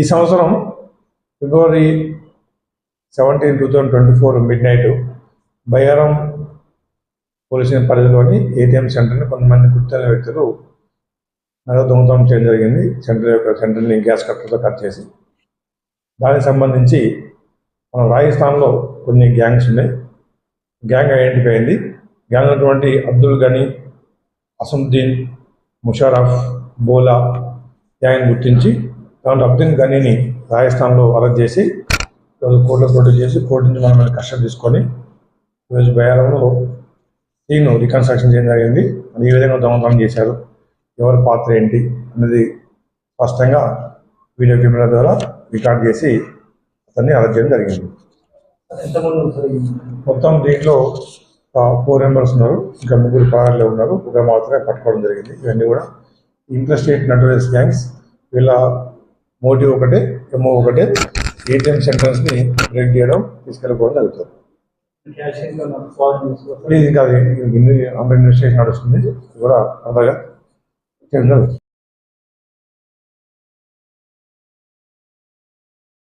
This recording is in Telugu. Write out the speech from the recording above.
ఈ సంవత్సరం February seventeen two thousand twenty four midnight Bayyaram police పరిధిలోని ఏటీఎం సెంటర్ని కొంతమంది గుర్తున్న వ్యక్తులు నగదు దొంగతనం చేయడం జరిగింది. సెంటర్ యొక్క సెంటర్ని గ్యాస్ కట్టర్తో కట్ చేసి దానికి సంబంధించి మన రాజస్థాన్లో కొన్ని గ్యాంగ్స్ ఉన్నాయి. గ్యాంగ్ ఐడెంటిఫై అయింది. గ్యాంగ్ ఉన్నటువంటి అబ్దుల్ గనీ అసముద్దీన్ ముషారఫ్ బోలా గ్యాంగ్ గుర్తించి దాంట్లో అబ్దుల్ గనీని రాజస్థాన్లో అరెస్ట్ చేసి ఈరోజు కోర్టులో ప్రొడ్యూస్ చేసి కోర్టు నుంచి మనం కష్టం తీసుకొని ఈరోజు బయారంలో సీన్ రికన్స్ట్రక్షన్ చేయడం జరిగింది. అది ఏ విధంగా దొంగతనం చేశారు. ఎవరి పాత్ర ఏంటి అన్నది స్పష్టంగా వీడియో కెమెరా ద్వారా రికార్డ్ చేసి అతన్ని అరెస్ట్ చేయడం జరిగింది. మొత్తం దీంట్లో ఫోర్ మెంబర్స్ ఉన్నారు. ఇంకా ముగ్గురు కారణాలు ఉన్నారు. ఒక మాత్రమే పట్టుకోవడం జరిగింది. ఇవన్నీ కూడా ఇంట్రెస్టేట్ నటోరియస్ గ్యాంగ్స్ వీళ్ళ మోటివ్ ఒకటే ఎమ్మో ఒకటే ఏటీఎం సెంటర్స్ని బ్రేక్ చేయడం తీసుకెళ్ళిపోవడం జరుగుతుంది. ఇది ఇంకా అండర్ ఇన్వెస్టిగేషన్ నడుస్తుంది కూడా అంతగా చేయడం